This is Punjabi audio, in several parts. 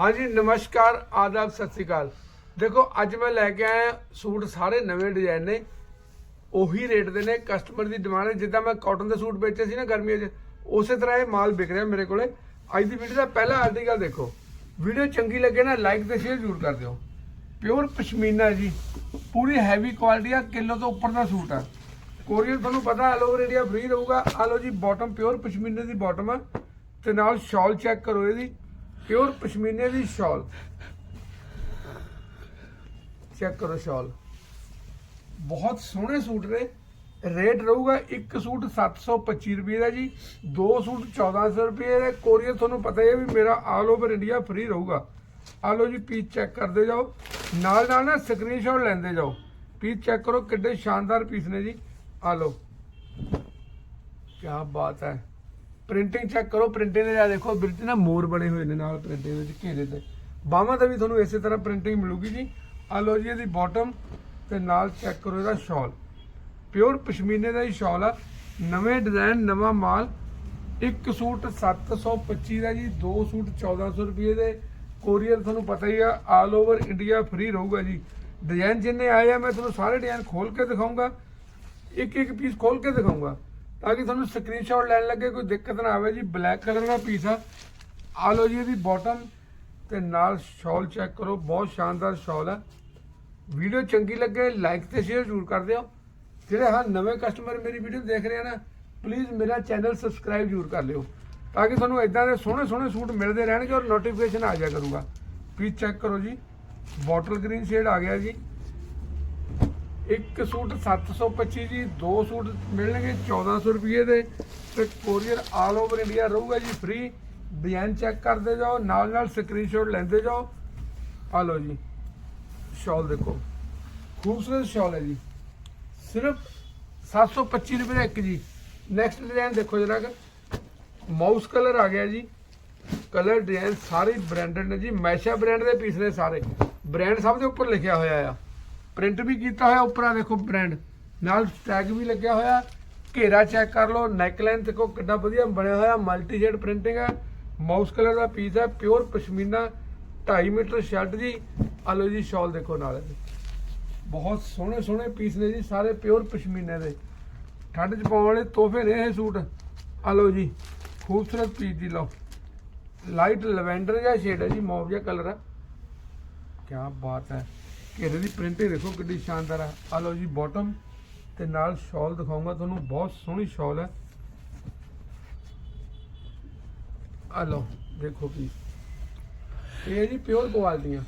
ਹਾਂਜੀ, ਨਮਸਕਾਰ, ਆਦਾਬ, ਸਤਿ ਸ੍ਰੀ ਅਕਾਲ। ਦੇਖੋ, ਅੱਜ ਮੈਂ ਲੈ ਕੇ ਆਇਆ ਸੂਟ ਸਾਰੇ ਨਵੇਂ ਡਿਜ਼ਾਈਨ ਨੇ। ਉਹੀ ਰੇਟ ਦੇ ਨੇ ਕਸਟਮਰ ਦੀ ਡਿਮਾਂਡ ਹੈ। ਜਿੱਦਾਂ ਮੈਂ ਕਾਟਨ ਦੇ ਸੂਟ ਵੇਚੇ ਸੀ ਨਾ ਗਰਮੀਆਂ 'ਚ, ਉਸੇ ਤਰ੍ਹਾਂ ਇਹ ਮਾਲ ਵਿਕ ਰਿਹਾ ਮੇਰੇ ਕੋਲੇ। ਅੱਜ ਦੀ ਵੀਡੀਓ ਦਾ ਪਹਿਲਾ ਆਰਟੀਕਲ ਦੇਖੋ। ਵੀਡੀਓ ਚੰਗੀ ਲੱਗੇ ਨਾ ਲਾਈਕ ਤੇ ਸ਼ੇਅਰ ਜ਼ਰੂਰ ਕਰ ਦਿਓ। ਪਿਓਰ ਪਸ਼ਮੀਨਾ ਜੀ। ਪੂਰੀ ਹੈਵੀ ਕੁਆਲਿਟੀ ਆ, ਕਿਲੋ ਤੋਂ ਉੱਪਰ ਦਾ ਸੂਟ ਆ। ਕੋਰੀਅਰ ਤੁਹਾਨੂੰ ਪਤਾ ਆਲ ਓਵਰ ਇੰਡੀਆ ਫ੍ਰੀ ਰਹੂਗਾ। ਆ ਲਓ ਜੀ ਬਾਟਮ ਪਿਓਰ ਪਸ਼ਮੀਨੇ ਦੀ ਬਾਟਮ ਆ। ਤੇ ਨਾਲ ਸ਼ਾਲ ਚੈੱਕ ਕਰੋ ਇਹਦੀ। ਪਿਓਰ ਪਸ਼ਮੀਨੇ ਦੀ ਸ਼ਾਲ। ਚੈੱਕ ਕਰੋ ਸ਼ਾਲ। ਬਹੁਤ ਸੋਹਣੇ ਸੂਟ ਨੇ। ਰੇਟ ਰਹੂਗਾ ਇੱਕ ਸੂਟ 725 ਰੁਪਏ ਦਾ ਜੀ, ਦੋ ਸੂਟ 1400 ਰੁਪਏ ਦਾ। ਕੋਰੀਅਰ ਤੁਹਾਨੂੰ ਪਤਾ ਹੀ ਹੈ ਵੀ ਮੇਰਾ ਆਲ ਓਵਰ ਇੰਡੀਆ ਫ੍ਰੀ ਰਹੂਗਾ। ਆ ਲਓ ਜੀ ਪੀਸ ਚੈੱਕ ਕਰਦੇ ਜਾਓ। ਨਾਲ ਨਾਲ ਨਾ ਸਕਰੀਨਸ਼ਾਟ ਲੈਂਦੇ ਜਾਓ। ਪੀਸ ਚੈੱਕ ਕਰੋ ਕਿੱਡੇ ਸ਼ਾਨਦਾਰ ਪੀਸ ਨੇ ਜੀ। ਆ ਲਓ। ਕੀ ਬਾਤ ਹੈ। ਪ੍ਰਿੰਟਿੰਗ ਚੈੱਕ ਕਰੋ ਪ੍ਰਿੰਟਿੰਗ ਦੇ ਜਾ ਦੇਖੋ ਬਿਲਕੁਲ ਨਾ ਮੋਰ ਬਣੇ ਹੋਏ ਨੇ ਨਾਲ ਪ੍ਰਿੰਟਿੰਗ ਦੇ ਵਿੱਚ, ਘੇਰੇ ਤੇ। ਬਾਹਾਂ ਤੇ ਵੀ ਤੁਹਾਨੂੰ ਇਸੇ ਤਰ੍ਹਾਂ ਪ੍ਰਿੰਟਿੰਗ ਮਿਲੂਗੀ ਜੀ। ਆ ਲਓ ਜੀ ਇਹਦੀ ਬਾਟਮ ਤੇ ਨਾਲ ਚੈੱਕ ਕਰੋ ਇਹਦਾ ਸ਼ਾਲ ਪਿਓਰ ਪਸ਼ਮੀਨੇ ਦਾ ਹੀ ਸ਼ਾਲ ਆ। ਨਵੇਂ ਡਿਜ਼ਾਈਨ ਨਵਾਂ ਮਾਲ। ਇੱਕ ਸੂਟ 725 ਦਾ ਜੀ, ਦੋ ਸੂਟ 1400 ਰੁਪਏ ਦੇ। ਕੋਰੀਅਰ ਤੁਹਾਨੂੰ ਪਤਾ ਹੀ ਆ ਆਲ ਓਵਰ ਇੰਡੀਆ ਫ੍ਰੀ ਰਹੂਗਾ ਜੀ। ਡਿਜ਼ਾਈਨ ਜਿੰਨੇ ਆਏ ਆ, ਮੈਂ ਤੁਹਾਨੂੰ ਸਾਰੇ ਡਿਜ਼ਾਈਨ ਖੋਲ ਕੇ ਦਿਖਾਉਂਗਾ ਇੱਕ ਇੱਕ ਪੀਸ ਖੋਲ ਕੇ ਦਿਖਾਉਂਗਾ ਤਾਂ ਕਿ ਤੁਹਾਨੂੰ ਸਕਰੀਨਸ਼ਾਟ ਲੈਣ ਲੱਗੇ, ਕੋਈ ਦਿੱਕਤ ਨਾ ਆਵੇ ਜੀ। ਬਲੈਕ ਕਲਰ ਦਾ ਪੀਸ ਆ। ਆ ਲਓ ਜੀ ਇਹਦੀ ਬਾਟਮ ਤੇ ਨਾਲ ਸ਼ਾਲ ਚੈੱਕ ਕਰੋ। ਬਹੁਤ ਸ਼ਾਨਦਾਰ ਸ਼ਾਲ ਆ। ਵੀਡੀਓ ਚੰਗੀ ਲੱਗੇ ਲਾਈਕ ਤੇ ਸ਼ੇਅਰ ਜ਼ਰੂਰ ਕਰ ਦਿਓ। ਜਿਹੜੇ ਹਾਂ ਨਵੇਂ ਕਸਟਮਰ ਮੇਰੀ ਵੀਡੀਓ ਦੇਖ ਰਹੇ ਆ ਨਾ ਪਲੀਜ਼ ਮੇਰਾ ਚੈਨਲ ਸਬਸਕ੍ਰਾਈਬ ਜ਼ਰੂਰ ਕਰ ਲਿਓ। ਤਾਂ ਕਿ ਤੁਹਾਨੂੰ ਇਦਾਂ ਦੇ ਸੋਹਣੇ ਸੋਹਣੇ ਸੂਟ ਮਿਲਦੇ ਰਹਿਣਗੇ ਔਰ ਨੋਟੀਫਿਕੇਸ਼ਨ ਆ ਜਾਇਆ ਕਰੂਗਾ। ਪਲੀਜ਼ ਚੈੱਕ ਕਰੋ ਜੀ। ਬੋਟਲ ਗ੍ਰੀਨ ਸ਼ੇਡ ਆ ਗਿਆ ਜੀ। ਇੱਕ ਸੂਟ 725 ਜੀ, ਦੋ ਸੂਟ ਮਿਲਣਗੇ 1400 ਰੁਪਏ ਦੇ ਤੇ ਕੋਰੀਅਰ ਆਲ ਓਵਰ ਇੰਡੀਆ ਰਹੂਗਾ ਜੀ ਫ੍ਰੀ। ਡਿਜ਼ਾਈਨ ਚੈੱਕ ਕਰਦੇ ਜਾਓ ਨਾਲ ਨਾਲ ਸਕਰੀਨਸ਼ਾਟ ਲੈਂਦੇ ਜਾਓ। ਆ ਲਓ ਜੀ, ਸ਼ਾਲ ਦੇਖੋ। ਖੂਬਸੂਰਤ ਸ਼ਾਲ ਹੈ ਜੀ। ਸਿਰਫ 725 ਰੁਪਏ ਦਾ ਇੱਕ ਜੀ। ਨੈਕਸਟ ਡਿਜ਼ਾਈਨ ਦੇਖੋ ਜਰਾ ਮਾਊਸ ਕਲਰ ਆ ਗਿਆ ਜੀ। ਕਲਰ ਡਿਜ਼ਾਈਨ ਸਾਰੇ ਬ੍ਰਾਂਡਡ ਨੇ ਜੀ। ਮੈਸ਼ਾ ਬ੍ਰਾਂਡ ਦੇ ਪੀਸ ਨੇ ਸਾਰੇ। ਬ੍ਰਾਂਡ ਸਭ ਦੇ ਉੱਪਰ ਲਿਖਿਆ ਹੋਇਆ ਆ। ਪ੍ਰਿੰਟ ਵੀ ਕੀਤਾ ਹੋਇਆ, ਉੱਪਰਾਂ ਦੇਖੋ ਬ੍ਰਾਂਡ ਨਾਲ ਟੈਗ ਵੀ ਲੱਗਿਆ ਹੋਇਆ। ਘੇਰਾ ਚੈੱਕ ਕਰ ਲਓ ਨੈਕਲਾਈਨ ਦੇਖੋ ਕਿੰਨਾ ਵਧੀਆ ਬਣਿਆ ਹੋਇਆ ਮਲਟੀ ਸ਼ੇਡ ਪ੍ਰਿੰਟਿੰਗ ਹੈ। ਮਾਊਸ ਕਲਰ ਦਾ ਪੀਸ ਹੈ ਪਿਓਰ ਪਸ਼ਮੀਨਾ 2.5 ਮੀਟਰ ਸ਼ਰਟ ਜੀ। ਆਲੋ ਜੀ ਸ਼ਾਲ ਦੇਖੋ ਨਾਲ। ਬਹੁਤ ਸੋਹਣੇ ਸੋਹਣੇ ਪੀਸ ਨੇ ਜੀ, ਸਾਰੇ ਪਿਓਰ ਪਸ਼ਮੀਨੇ ਦੇ। ਠੰਡ 'ਚ ਪਾਉਣ ਵਾਲੇ ਤੋਹਫੇ ਨੇ ਇਹ ਸੂਟ। ਆਲੋ ਜੀ, ਖੂਬਸੂਰਤ ਪੀਸ ਦੀ ਲਓ। ਲਾਈਟ ਲਵੈਂਡਰ ਜਿਹਾ ਸ਼ੇਡ ਹੈ ਜੀ ਮੌਵ ਜਿਹਾ ਕਲਰ ਹੈ। ਕੀ ਬਾਤ ਹੈ। ਘੇਰੇ ਦੀ ਪ੍ਰਿੰਟਿੰਗ ਦੇਖੋ ਕਿੰਨੀ ਸ਼ਾਨਦਾਰ ਹੈ ਆ ਲਓ ਜੀ ਬਾਟਮ ਤੇ ਨਾਲ ਸ਼ਾਲ ਦਿਖਾਉਂਗਾ ਤੁਹਾਨੂੰ, ਬਹੁਤ ਸੋਹਣੀ ਸ਼ਾਲ ਹੈ। ਆ ਲਓ, ਦੇਖੋ ਕੀ। ਇਹ ਜੀ ਪਿਓਰ ਕੁਆਲਿਟੀਆਂ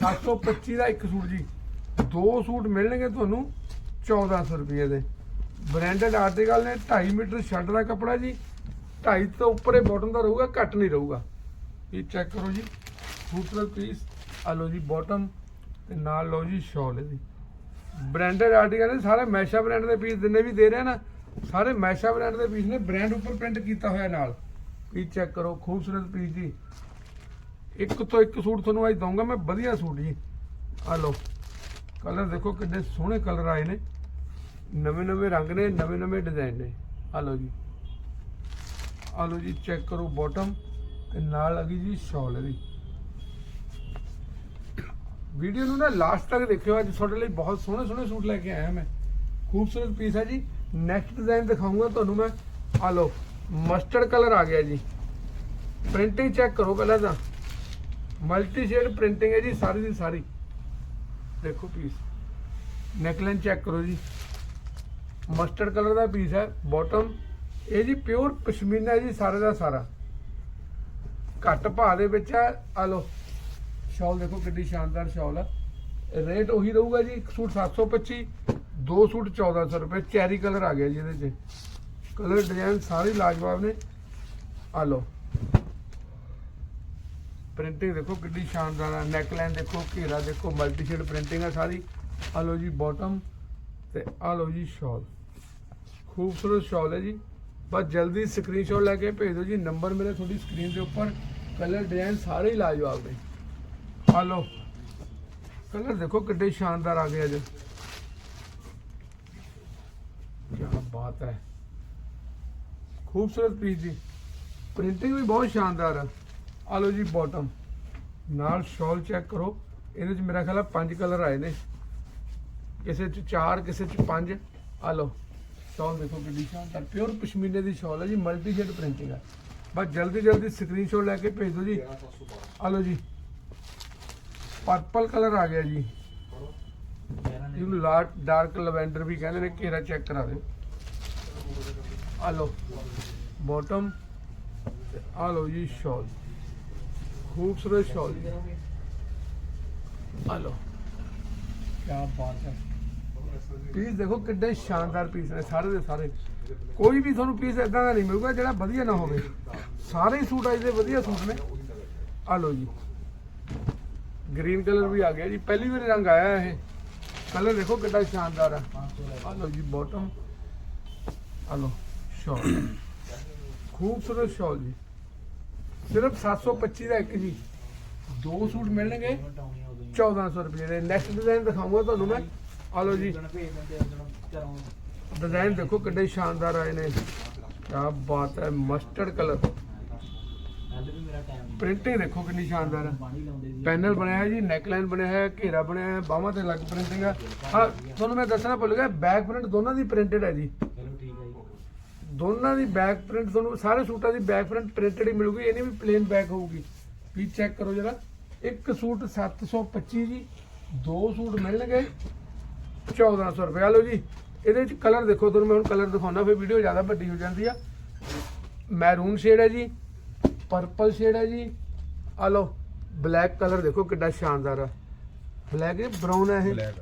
725 ਦਾ ਇੱਕ ਸੂਟ ਜੀ। ਦੋ ਸੂਟ ਮਿਲਣਗੇ ਤੁਹਾਨੂੰ 1400 ਰੁਪਏ ਦੇ। ਬ੍ਰਾਂਡਡ ਆਰਟੀਕਲ ਨੇ 2.5 ਮੀਟਰ ਸ਼ਰਟ ਦਾ ਕੱਪੜਾ ਜੀ। 2.5 ਤੋਂ ਉੱਪਰ ਇਹ ਬਾਟਮ ਦਾ ਰਹੂਗਾ, ਘੱਟ ਨਹੀਂ ਰਹੂਗਾ। ਇਹ ਚੈੱਕ ਕਰੋ ਜੀ। ਸੂਟ ਦਾ ਪੀਸ ਆ ਲਓ ਜੀ ਬਾਟਮ ਤੇ ਨਾਲ ਲਓ ਜੀ ਸ਼ਾਲ ਇਹਦੀ। ਬ੍ਰਾਂਡਡ ਆਰਟੀਕਲ ਨੇ ਸਾਰੇ ਮੈਸ਼ਾ ਬ੍ਰਾਂਡ ਦੇ ਪੀਸ ਜਿੰਨੇ ਵੀ ਦੇ ਰਹੇ ਨਾ, ਸਾਰੇ ਮੈਸ਼ਾ ਬ੍ਰਾਂਡ ਦੇ ਪੀਸ ਨੇ ਬ੍ਰਾਂਡ ਉੱਪਰ ਪ੍ਰਿੰਟ ਕੀਤਾ ਹੋਇਆ ਨਾਲ। ਪੀਸ ਚੈੱਕ ਕਰੋ, ਖੂਬਸੂਰਤ ਪੀਸ ਜੀ। ਇੱਕ ਤੋਂ ਇੱਕ ਸੂਟ ਤੁਹਾਨੂੰ ਅੱਜ ਦਊਂਗਾ ਮੈਂ, ਵਧੀਆ ਸੂਟ ਜੀ। ਆ ਲਓ ਕਲਰ ਦੇਖੋ ਕਿੰਨੇ ਸੋਹਣੇ ਕਲਰ ਆਏ ਨੇ। ਨਵੇਂ ਨਵੇਂ ਰੰਗ ਨੇ, ਨਵੇਂ ਨਵੇਂ ਡਿਜ਼ਾਈਨ ਨੇ। ਆ ਲਓ ਜੀ। ਆ ਲਓ ਜੀ ਚੈੱਕ ਕਰੋ ਬਾਟਮ ਤੇ ਨਾਲ ਲੱਗੀ ਜੀ ਸ਼ਾਲ ਇਹਦੀ। ਵੀਡੀਓ ਨੂੰ ਨਾ ਲਾਸਟ ਤੱਕ ਦੇਖਿਓ, ਅੱਜ ਤੁਹਾਡੇ ਲਈ ਬਹੁਤ ਸੋਹਣੇ ਸੋਹਣੇ ਸੂਟ ਲੈ ਕੇ ਆਇਆ ਮੈਂ। ਖੂਬਸੂਰਤ ਪੀਸ ਹੈ ਜੀ। ਨੈਕਸਟ ਡਿਜ਼ਾਈਨ ਦਿਖਾਉਂਗਾ ਤੁਹਾਨੂੰ ਮੈਂ। ਆ ਲਓ ਮਸਟਰਡ ਕਲਰ ਆ ਗਿਆ ਜੀ। ਪ੍ਰਿੰਟਿੰਗ ਚੈੱਕ ਕਰੋ ਪਹਿਲਾਂ ਤਾਂ। ਮਲਟੀ ਸ਼ੇਡ ਪ੍ਰਿੰਟਿੰਗ ਹੈ ਜੀ, ਸਾਰੀ ਦੀ ਸਾਰੀ। ਦੇਖੋ ਪੀਸ ਨੈਕਲਾਈਨ ਚੈੱਕ ਕਰੋ ਜੀ। ਮਸਟਰਡ ਕਲਰ ਦਾ ਪੀਸ ਹੈ ਬਾਟਮ ਇਹ ਜੀ ਪਿਓਰ ਪਸ਼ਮੀਨਾ ਜੀ, ਸਾਰੇ ਦਾ ਸਾਰਾ। ਘੱਟ ਭਾਅ ਦੇ ਵਿੱਚ ਹੈ। ਆ ਲਓ ਸ਼ਾਲ ਦੇਖੋ ਕਿੰਨੀ ਸ਼ਾਨਦਾਰ ਸ਼ਾਲ ਆ। ਰੇਟ ਉਹੀ ਰਹੂਗਾ ਜੀ, ਇੱਕ ਸੂਟ 725 ਦੋ ਸੂਟ 1400 ਰੁਪਏ, ਚੈਰੀ ਕਲਰ ਆ ਗਿਆ ਜੀ ਇਹਦੇ 'ਚ। ਕਲਰ ਡਿਜ਼ਾਈਨ ਸਾਰੇ ਲਾਜਵਾਬ ਨੇ। ਆ ਲਓ। ਪ੍ਰਿੰਟਿੰਗ ਦੇਖੋ ਕਿੰਨੀ ਸ਼ਾਨਦਾਰ ਆ ਨੈਕਲਾਈਨ ਦੇਖੋ, ਘੇਰਾ ਦੇਖੋ ਮਲਟੀ ਸ਼ੇਡ ਪ੍ਰਿੰਟਿੰਗ ਆ ਸਾਰੀ। ਆ ਲਓ ਜੀ ਬਾਟਮ ਤੇ ਆ ਲਓ ਜੀ ਸ਼ਾਲ ਖੂਬਸੂਰਤ ਸ਼ਾਲ ਹੈ ਜੀ। ਬਸ ਜਲਦੀ ਸਕਰੀਨਸ਼ਾਟ ਲੈ ਕੇ ਭੇਜ ਦਿਓ ਜੀ। ਨੰਬਰ ਮੇਰੇ ਤੁਹਾਡੀ ਸਕਰੀਨ ਦੇ ਉੱਪਰ। ਕਲਰ ਡਿਜ਼ਾਈਨ ਸਾਰੇ ਹੀ ਲਾਜਵਾਬ ਨੇ। ਆ ਲਓ। ਕਲਰ ਦੇਖੋ ਕਿੱਡੇ ਸ਼ਾਨਦਾਰ ਆ ਗਏ ਅੱਜ। ਕੀ ਬਾਤ ਹੈ। ਖੂਬਸੂਰਤ ਪੀਸ ਜੀ। ਪ੍ਰਿੰਟਿੰਗ ਵੀ ਬਹੁਤ ਸ਼ਾਨਦਾਰ ਹੈ ਆ ਲਓ ਜੀ ਬਾਟਮ ਨਾਲ ਸ਼ਾਲ ਚੈੱਕ ਕਰੋ। ਇਹਦੇ ਚ ਮੇਰਾ ਖਿਆਲ ਆ ਪੰਜ ਕਲਰ ਆਏ ਨੇ। ਕਿਸੇ ਚ ਚਾਰ, ਕਿਸੇ ਚ ਪੰਜ। ਆ ਲਓ। ਸ਼ਾਲ ਦੇਖੋ ਕਿੰਨੀ ਸ਼ਾਨਦਾਰ। ਪਿਓਰ ਪਸ਼ਮੀਨੇ ਦੀ ਸ਼ਾਲ ਹੈ ਜੀ ਮਲਟੀ ਸ਼ੇਡ ਪ੍ਰਿੰਟਿੰਗ ਹੈ ਬਸ ਜਲਦੀ ਜਲਦੀ ਸਕਰੀਨਸ਼ਾਟ ਲੈ ਕੇ ਭੇਜ ਦਿਓ ਜੀ। ਆ ਲਓ ਜੀ। ਪਰਪਲ ਕਲਰ ਆ ਗਿਆ ਜੀ। ਇਹਨੂੰ ਲਾਟ ਡਾਰਕ ਲਵੈਂਡਰ ਵੀ ਕਹਿੰਦੇ ਨੇ, ਘੇਰਾ ਚੈੱਕ ਕਰਾ ਦਿਓ ਆ ਲਓ। ਬਾਟਮ ਆ ਲਓ ਜੀ ਸ਼ਾਲ ਖੂਬਸੂਰਤ ਸ਼ਾਲ ਆ ਲਓ। ਕੀ ਬਾਤ ਹੈ। ਪੀਸ ਦੇਖੋ ਕਿੱਡੇ ਸ਼ਾਨਦਾਰ ਪੀਸ ਨੇ ਸਾਰੇ ਦੇ ਸਾਰੇ। ਕੋਈ ਵੀ ਤੁਹਾਨੂੰ ਪੀਸ ਇਦਾਂ ਦਾ ਨਹੀਂ ਮਿਲੂਗਾ ਜਿਹੜਾ ਵਧੀਆ ਨਾ ਹੋਵੇ। ਸਾਰੇ ਸੂਟ ਅੱਜ ਦੇ ਵਧੀਆ ਸੂਟ ਨੇ। ਆ ਲਓ ਜੀ। ਗ੍ਰੀਨ ਕਲਰ ਵੀ ਆ ਗਿਆ ਜੀ। ਪਹਿਲੀ ਵਾਰ ਰੰਗ ਆਇਆ ਇਹ। ਕਲਰ ਦੇਖੋ ਕਿੱਡਾ ਸ਼ਾਨਦਾਰ ਹੈ ਆ ਲਓ ਜੀ ਬਾਟਮ ਆ ਲਓ ਸ਼ਾਲ ਖੂਬਸੂਰਤ ਸ਼ਾਲ ਜੀ। ਸਿਰਫ 725 ਦਾ ਇੱਕ ਜੀ। ਦੋ ਸੂਟ ਮਿਲਣਗੇ 1400 ਰੁਪਏ ਦੇ। ਨੈਕਸਟ ਡਿਜ਼ਾਈਨ ਦਿਖਾਉਂਗਾ ਤੁਹਾਨੂੰ ਮੈਂ। ਆ ਲਓ ਜੀ। ਡਿਜ਼ਾਈਨ ਦੇਖੋ ਕਿੱਡੇ ਸ਼ਾਨਦਾਰ ਆਏ ਨੇ। ਕੀ ਬਾਤ ਹੈ ਮਸਟਰਡ ਕਲਰ ਪ੍ਰਿੰਟਿੰਗ ਦੇਖੋ ਕਿੰਨੀ ਸ਼ਾਨਦਾਰ ਹੈ। ਪੈਨਲ ਬਣਿਆ ਹੈ ਜੀ ਨੈਕਲਾਈਨ ਬਣਿਆ ਹੈ ਘੇਰਾ ਬਣਿਆ ਹੈ ਬਾਹਾਂ ਤੇ ਅਲੱਗ ਪ੍ਰਿੰਟਿੰਗ ਹੈ। ਹਾਂ ਤੁਹਾਨੂੰ ਮੈਂ ਦੱਸਣਾ ਭੁੱਲ ਗਿਆ ਬੈਕ ਪ੍ਰਿੰਟ ਦੋਨਾਂ ਦੀ ਪ੍ਰਿੰਟਡ ਹੈ ਜੀ। ਦੋਨਾਂ ਦੀ ਬੈਕ ਪ੍ਰਿੰਟ ਤੁਹਾਨੂੰ ਸਾਰੇ ਸੂਟਾਂ ਦੀ ਬੈਕ ਪ੍ਰਿੰਟ ਪ੍ਰਿੰਟਡ ਹੀ ਮਿਲੂਗੀ ਇਹ ਨਹੀਂ ਵੀ ਪਲੇਨ ਬੈਕ ਹੋਊਗੀ। ਪਲੀਜ਼ ਚੈੱਕ ਕਰੋ ਜਰਾ ਇੱਕ ਸੂਟ 725 ਜੀ ਦੋ ਸੂਟ ਮਿਲਣਗੇ 1400 ਰੁਪਏ। ਆ ਲਓ ਜੀ ਇਹਦੇ ਵਿੱਚ ਕਲਰ ਦੇਖੋ ਤੁਹਾਨੂੰ ਮੈਂ ਹੁਣ ਕਲਰ ਦਿਖਾਉਣਾ ਫਿਰ ਵੀਡੀਓ ਜ਼ਿਆਦਾ ਵੱਡੀ ਹੋ ਜਾਂਦੀ ਆ। ਮੈਰੂਨ ਸ਼ੇਡ ਹੈ ਜੀ ਪਰਪਲ ਸ਼ੇਡ ਹੈ ਜੀ। ਆ ਲਓ ਬਲੈਕ ਕਲਰ ਦੇਖੋ ਕਿੱਡਾ ਸ਼ਾਨਦਾਰ ਆ। ਬਲੈਕ ਇਹ ਬਰਾਊਨ ਹੈ ਇਹ।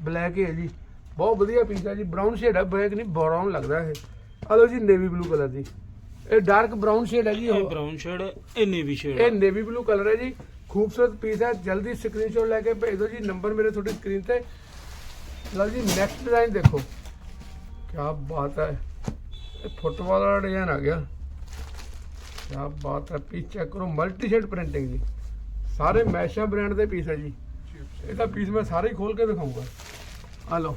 ਬਲੈਕ ਹੀ ਹੈ ਜੀ। ਬਹੁਤ ਵਧੀਆ ਪੀਸ ਹੈ ਜੀ। ਬਰਾਊਨ ਸ਼ੇਡ ਹੈ ਬਲੈਕ ਨਹੀਂ ਬਰਾਊਨ ਲੱਗਦਾ ਇਹ। ਆ ਲਓ ਜੀ ਨੇਵੀ ਬਲੂ ਕਲਰ ਦੀ। ਇਹ ਡਾਰਕ ਬਰਾਊਨ ਸ਼ੇਡ ਹੈ ਜੀ ਇਹ ਉਹ। ਬ੍ਰਾਊਨ ਸ਼ੇਡ ਇਹ ਨੇਵੀ ਸ਼ੇਡ ਇਹ ਨੇਵੀ ਬਲੂ ਕਲਰ ਹੈ ਜੀ। ਖੂਬਸੂਰਤ ਪੀਸ ਹੈ। ਜਲਦੀ ਸਕਰੀਨਸ਼ਾਟ ਲੈ ਕੇ ਭੇਜ ਦਿਓ ਜੀ। ਨੰਬਰ ਮੇਰੇ ਤੁਹਾਡੀ ਸਕਰੀਨ ਤੇ। ਲਓ ਜੀ ਨੈਕਸਟ ਡਿਜ਼ਾਈਨ ਦੇਖੋ। ਕੀ ਬਾਤ ਹੈ। ਇਹ ਫੁੱਟਬਾਲ ਵਾਲਾ ਡਿਜ਼ਾਈਨ ਆ ਗਿਆ। ਕਿਆ ਬਾਤ ਹੈ ਪੀਸ ਚੈੱਕ ਕਰੋ ਮਲਟੀ ਸ਼ੇਡ ਪ੍ਰਿੰਟਿੰਗ ਜੀ। ਸਾਰੇ ਮੈਸ਼ਾ ਬ੍ਰਾਂਡ ਦੇ ਪੀਸ ਹੈ ਜੀ। ਇਹਦਾ ਪੀਸ ਮੈਂ ਸਾਰੇ ਹੀ ਖੋਲ ਕੇ ਦਿਖਾਊਂਗਾ। ਆ ਲਓ,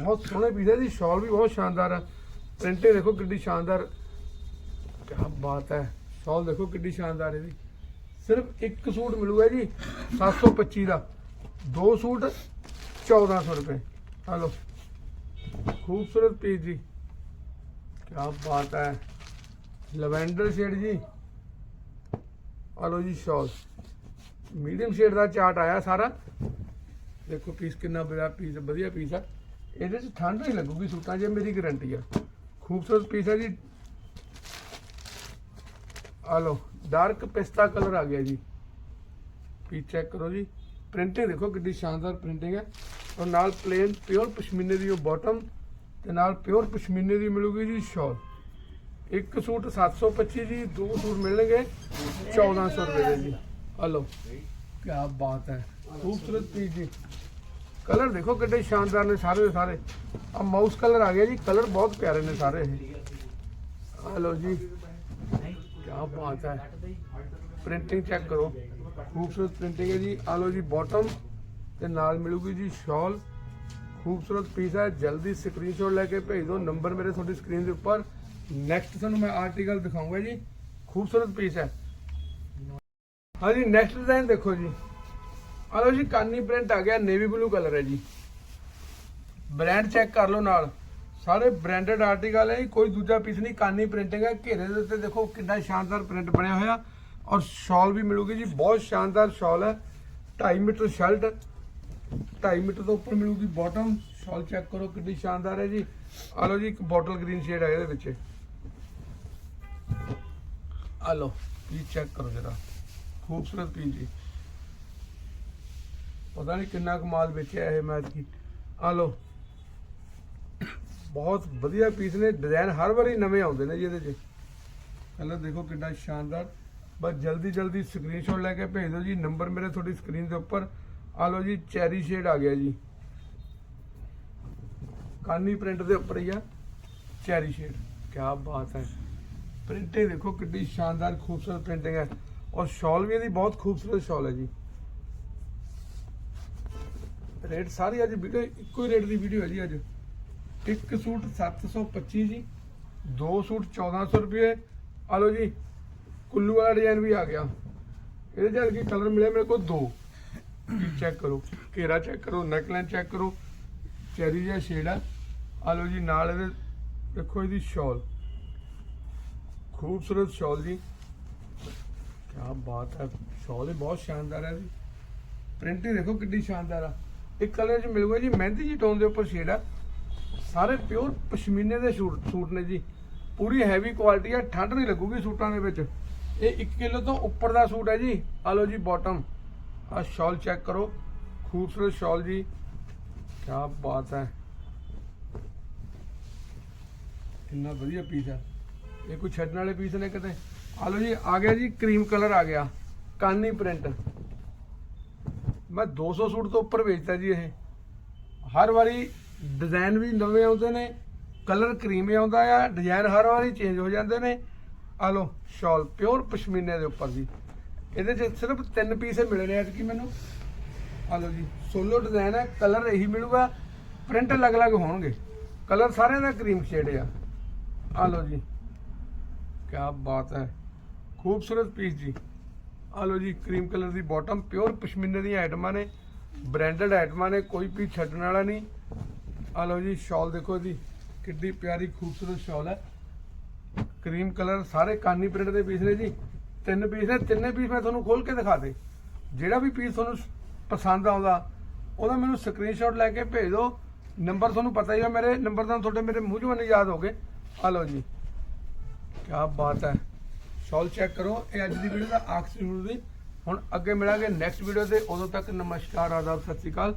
ਬਹੁਤ ਸੋਹਣੇ ਪੀਸ ਹੈ ਜੀ ਸ਼ਾਲ ਵੀ ਬਹੁਤ ਸ਼ਾਨਦਾਰ ਹੈ ਪ੍ਰਿੰਟਿੰਗ ਦੇਖੋ ਕਿੰਨੀ ਸ਼ਾਨਦਾਰ। ਕਿਆ ਬਾਤ ਹੈ ਸ਼ਾਲ ਦੇਖੋ ਕਿੰਨੀ ਸ਼ਾਨਦਾਰ ਇਹਦੀ ਸਿਰਫ ਇੱਕ ਸੂਟ ਮਿਲੂਗਾ ਜੀ 725 ਦਾ। ਦੋ ਸੂਟ 1400 ਰੁਪਏ। ਆ ਲਓ, ਖੂਬਸੂਰਤ ਪੀਸ ਜੀ। ਕਿਆ ਬਾਤ ਹੈ। ਲਵੈਂਡਰ ਸ਼ੇਡ ਜੀ। ਹਲੋ ਜੀ ਸ਼ਾਲ। ਮੀਡੀਅਮ ਸ਼ੇਡ ਦਾ ਚਾਰਟ ਆਇਆ ਸਾਰਾ। ਦੇਖੋ ਪੀਸ ਕਿੰਨਾ ਬੜਾ ਪੀਸ ਵਧੀਆ ਪੀਸ ਆ। ਇਹਦੇ 'ਚ ਠੰਡ ਨਹੀਂ ਲੱਗੂਗੀ ਸੂਟਾਂ 'ਚ ਮੇਰੀ ਗਾਰੰਟੀ ਆ। ਖੂਬਸੂਰਤ ਪੀਸ ਹੈ ਜੀ। ਆ ਲਓ ਡਾਰਕ ਪਿਸਤਾ ਕਲਰ ਆ ਗਿਆ ਜੀ। ਪੀ ਚੈੱਕ ਕਰੋ ਜੀ। ਪ੍ਰਿੰਟਿੰਗ ਦੇਖੋ ਕਿੰਨੀ ਸ਼ਾਨਦਾਰ ਪ੍ਰਿੰਟਿੰਗ ਹੈ ਔਰ ਨਾਲ ਪਲੇਨ ਪਿਓਰ ਪਸ਼ਮੀਨੇ ਦੀ ਉਹ ਬਾਟਮ ਤੇ ਨਾਲ ਪਿਓਰ ਪਸ਼ਮੀਨੇ ਦੀ ਮਿਲੂਗੀ ਜੀ ਸ਼ਾਲ ਇੱਕ ਸੂਟ 725 ਜੀ, ਦੋ ਸੂਟ ਮਿਲਣਗੇ 1400 ਰੁਪਏ ਦੇ ਜੀ। ਆ ਲਓ ਕੀ ਬਾਤ ਹੈ, ਖੂਬਸੂਰਤ ਪੀਸ ਜੀ। ਕਲਰ ਦੇਖੋ ਕਿੰਨੇ ਸ਼ਾਨਦਾਰ ਨੇ ਸਾਰੇ ਦੇ ਸਾਰੇ। ਆ ਮਾਊਸ ਕਲਰ ਆ ਗਿਆ ਜੀ, ਕਲਰ ਬਹੁਤ ਪਿਆਰੇ ਨੇ ਸਾਰੇ ਇਹ। ਆ ਜੀ ਕੀ ਬਾਤ ਹੈ। ਪ੍ਰਿੰਟਿੰਗ ਚੈੱਕ ਕਰੋ, ਖੂਬਸੂਰਤ ਪ੍ਰਿੰਟਿੰਗ ਹੈ ਜੀ। ਆ ਲਓ ਜੀ ਬਾਟਮ ਤੇ ਨਾਲ ਮਿਲੂਗੀ ਜੀ ਸ਼ਾਲ ਖੂਬਸੂਰਤ ਪੀਸ ਹੈ, ਜਲਦੀ ਸਕਰੀਨਸ਼ਾਟ ਲੈ ਕੇ ਭੇਜ ਦਿਓ। ਨੰਬਰ ਮੇਰੇ ਤੁਹਾਡੀ ਸਕਰੀਨ ਦੇ ਉੱਪਰ। ਨੈਕਸਟ ਤੁਹਾਨੂੰ ਮੈਂ ਆਰਟੀਕਲ ਦਿਖਾਊਂਗਾ ਜੀ। ਖੂਬਸੂਰਤ ਪੀਸ ਹੈ। ਹਾਂਜੀ ਨੈਕਸਟ ਡਿਜ਼ਾਈਨ ਦੇਖੋ ਜੀ। ਆ ਲਓ ਜੀ, ਕਾਨੀ ਪ੍ਰਿੰਟ ਆ ਗਿਆ ਨੇਵੀ ਬਲੂ ਕਲਰ ਹੈ ਜੀ। ਬ੍ਰਾਂਡ ਚੈੱਕ ਕਰ ਲਓ ਨਾਲ। ਸਾਰੇ ਬ੍ਰਾਂਡਡ ਆਰਟੀਕਲ ਹੈ ਜੀ, ਕੋਈ ਦੂਜਾ ਪੀਸ ਨਹੀਂ, ਕਾਨੀ ਪ੍ਰਿੰਟਿੰਗ ਹੈ। ਘੇਰੇ ਦੇ ਉੱਤੇ ਦੇਖੋ ਕਿੰਨਾ ਸ਼ਾਨਦਾਰ ਪ੍ਰਿੰਟ ਬਣਿਆ ਹੋਇਆ। ਔਰ ਸ਼ਾਲ ਵੀ ਮਿਲੂਗੀ ਜੀ, ਬਹੁਤ ਸ਼ਾਨਦਾਰ ਸ਼ਾਲ ਹੈ। 2.5 ਮੀਟਰ ਸ਼ਰਟ 2.5 ਮੀਟਰ ਤੋਂ ਉੱਪਰ ਮਿਲੂਗੀ ਬਾਟਮ ਸ਼ਾਲ ਚੈੱਕ ਕਰੋ ਕਿੰਨੀ ਸ਼ਾਨਦਾਰ ਹੈ ਜੀ। ਆ ਲਓ ਜੀ, ਇੱਕ ਬੋਟਲ ਗ੍ਰੀਨ ਸ਼ੇਡ ਹੈ ਇਹਦੇ ਵਿੱਚ। ਆ ਲਓ ਪਲੀਜ਼ ਚੈੱਕ ਕਰੋ ਜਰਾ। ਖੂਬਸੂਰਤ ਪੀਸ ਜੀ। ਪਤਾ ਨਹੀਂ ਕਿੰਨਾ ਕਮਾਲ ਵੇਚਿਆ ਇਹ ਮੈਚ ਕੀ। ਆ ਲਓ। ਬਹੁਤ ਵਧੀਆ ਪੀਸ ਨੇ ਡਿਜ਼ਾਈਨ ਹਰ ਵਾਰੀ ਨਵੇਂ ਆਉਂਦੇ ਨੇ ਜੀ ਇਹਦੇ 'ਚ। ਕਲਰ ਦੇਖੋ ਕਿੰਨਾ ਸ਼ਾਨਦਾਰ। ਬਸ ਜਲਦੀ ਜਲਦੀ ਸਕਰੀਨਸ਼ਾਟ ਲੈ ਕੇ ਭੇਜ ਦਿਓ ਜੀ ਨੰਬਰ ਮੇਰੇ ਤੁਹਾਡੀ ਸਕਰੀਨ ਦੇ ਉੱਪਰ। ਆ ਲਓ ਜੀ ਚੈਰੀ ਸ਼ੇਡ ਆ ਗਿਆ ਜੀ। ਕਾਨੀ ਪ੍ਰਿੰਟ ਦੇ ਉੱਪਰ ਹੀ ਆ। ਚੈਰੀ ਸ਼ੇਡ ਕੀ ਬਾਤ ਹੈ। ਪ੍ਰਿੰਟਿੰਗ ਦੇਖੋ ਕਿੰਨੀ ਸ਼ਾਨਦਾਰ ਖੂਬਸੂਰਤ ਪ੍ਰਿੰਟਿੰਗ ਹੈ। ਔਰ ਸ਼ਾਲ ਵੀ ਇਹਦੀ ਬਹੁਤ ਖੂਬਸੂਰਤ ਸ਼ਾਲ ਹੈ ਜੀ। ਰੇਟ ਸਾਰੀ ਅੱਜ ਵੀਡੀਓ ਇੱਕੋ ਹੀ ਰੇਟ ਦੀ ਵੀਡੀਓ ਹੈ ਜੀ ਅੱਜ। ਇੱਕ ਸੂਟ 725 ਜੀ, ਦੋ ਸੂਟ 1400 ਰੁਪਏ। ਆ ਲਓ ਜੀ, ਕੁੱਲੂ ਵਾਲਾ ਡਿਜ਼ਾਈਨ ਵੀ ਆ ਗਿਆ। ਇਹਦੇ ਚ ਕੀ ਕਲਰ ਮਿਲਿਆ ਮੇਰੇ ਕੋਲ ਦੋ। ਚੈੱਕ ਕਰੋ, ਘੇਰਾ ਚੈੱਕ ਕਰੋ ਨੈਕਲਾਈਨ ਚੈੱਕ ਕਰੋ। ਚੈਰੀ ਜਿਹਾ ਸ਼ੇਡ ਆ। ਆ ਲਓ ਜੀ, ਨਾਲ ਇਹਦੇ, ਦੇਖੋ ਇਹਦੀ ਸ਼ਾਲ ਖੂਬਸੂਰਤ ਸ਼ਾਲ ਜੀ। ਕੀ ਬਾਤ ਹੈ। ਸ਼ਾਲ ਹੀ ਬਹੁਤ ਸ਼ਾਨਦਾਰ ਹੈ ਜੀ। ਪ੍ਰਿੰਟ ਹੀ ਦੇਖੋ ਕਿੰਨੀ ਸ਼ਾਨਦਾਰ ਆ। ਇੱਕ ਕਲਰ ਚ ਮਿਲੂਗਾ ਜੀ, ਮਹਿੰਦੀ ਜੀ ਟੋਨ ਦੇ ਉੱਪਰ ਸ਼ੇਡ ਆ। ਸਾਰੇ ਪਿਓਰ ਪਸ਼ਮੀਨੇ ਦੇ ਸੂਟ ਨੇ ਜੀ। ਪੂਰੀ ਹੈਵੀ ਕੁਆਲਿਟੀ ਆ, ਠੰਡ ਨਹੀਂ ਲੱਗੂਗੀ ਸੂਟਾਂ ਦੇ ਵਿੱਚ। ਇਹ 1 ਕਿਲੋ ਤੋਂ ਉੱਪਰ ਦਾ ਸੂਟ ਹੈ ਜੀ। ਆ ਲਓ ਜੀ ਬਾਟਮ ਆ ਸ਼ਾਲ ਚੈੱਕ ਕਰੋ। ਖੂਬਸੂਰਤ ਸ਼ਾਲ ਜੀ। ਕੀ ਬਾਤ ਹੈ। ਕਿੰਨਾ ਵਧੀਆ ਪੀਸ ਹੈ ਇਹ ਕੋਈ ਛੱਡਣ ਵਾਲੇ ਪੀਸ ਨੇ ਕਿਤੇ? ਆ ਲਓ ਜੀ, ਆ ਗਿਆ ਜੀ ਕਰੀਮ ਕਲਰ ਆ ਗਿਆ। ਕਾਨੀ ਪ੍ਰਿੰਟ ਮੈਂ 200 ਸੂਟ ਤੋਂ ਉੱਪਰ ਵੇਚਦਾ ਜੀ ਇਹ। ਹਰ ਵਾਰੀ ਡਿਜ਼ਾਈਨ ਵੀ ਨਵੇਂ ਆਉਂਦੇ ਨੇ ਕਲਰ ਕਰੀਮ ਆਉਂਦਾ ਆ ਡਿਜ਼ਾਈਨ ਹਰ ਵਾਰੀ ਚੇਂਜ ਹੋ ਜਾਂਦੇ ਨੇ। ਆ ਲਓ ਸ਼ਾਲ ਪਿਓਰ ਪਸ਼ਮੀਨੇ ਦੇ ਉੱਪਰ ਜੀ। ਇਹਦੇ 'ਚ ਸਿਰਫ ਤਿੰਨ ਪੀਸ ਮਿਲੇ ਨੇ ਐਤਕੀ ਮੈਨੂੰ। ਆ ਲਓ ਜੀ ਸੋਲੋ ਡਿਜ਼ਾਈਨ ਹੈ ਕਲਰ ਇਹੀ ਮਿਲੂਗਾ ਪ੍ਰਿੰਟ ਅਲੱਗ-ਅਲੱਗ ਹੋਣਗੇ। ਕਲਰ ਸਾਰਿਆਂ ਦਾ ਕਰੀਮ ਸ਼ੇਡ ਆ। ਆ ਲਓ ਜੀ। ਕੀ ਬਾਤ ਹੈ। ਖੂਬਸੂਰਤ ਪੀਸ ਜੀ। ਆ ਲਓ ਜੀ ਕਰੀਮ ਕਲਰ ਦੀ ਬਾਟਮ ਪਿਓਰ ਪਸ਼ਮੀਨੇ ਦੀਆਂ ਆਈਟਮਾਂ ਨੇ ਬ੍ਰਾਂਡਡ ਆਈਟਮਾਂ ਨੇ, ਕੋਈ ਪੀਸ ਛੱਡਣ ਵਾਲਾ ਨਹੀਂ। ਆ ਲਓ ਜੀ ਸ਼ਾਲ ਦੇਖੋ ਜੀ ਕਿੱਡੀ ਪਿਆਰੀ ਖੂਬਸੂਰਤ ਸ਼ਾਲ ਹੈ। ਕਰੀਮ ਕਲਰ ਸਾਰੇ ਕਾਨੀ ਪ੍ਰਿੰਟ ਦੇ ਪੀਸ ਨੇ ਜੀ। ਤਿੰਨ ਪੀਸ ਨੇ, ਤਿੰਨੇ ਪੀਸ ਮੈਂ ਤੁਹਾਨੂੰ ਖੋਲ ਕੇ ਦਿਖਾ ਦੇ। ਜਿਹੜਾ ਵੀ ਪੀਸ ਤੁਹਾਨੂੰ ਪਸੰਦ ਆਉਂਦਾ, ਉਹਦਾ ਮੈਨੂੰ ਸਕਰੀਨਸ਼ਾਟ ਲੈ ਕੇ ਭੇਜ ਦਿਓ। ਨੰਬਰ ਤੁਹਾਨੂੰ ਪਤਾ ਹੀ ਹੈ ਮੇਰੇ ਨੰਬਰ ਤਾਂ ਤੁਹਾਡੇ ਮੇਰੇ ਮੂੰਹ 'ਚੋਂ ਨਹੀਂ ਯਾਦ ਹੋਗੇ। ਆ ਲਓ ਜੀ। ਕੀ ਬਾਤ ਹੈ। ਸ਼ਾਲ ਚੈੱਕ ਕਰੋ, ਇਹ ਅੱਜ ਦੀ ਵੀਡੀਓ ਦਾ ਆਖਰੀ ਦੀ ਹੁਣ ਅੱਗੇ ਮਿਲਾਂਗੇ ਨੈਕਸਟ ਵੀਡੀਓ ਤੇ। ਉਦੋਂ ਤੱਕ ਨਮਸਕਾਰ, ਆਦਾਬ, ਸਤਿ ਸ਼੍ਰੀ ਅਕਾਲ।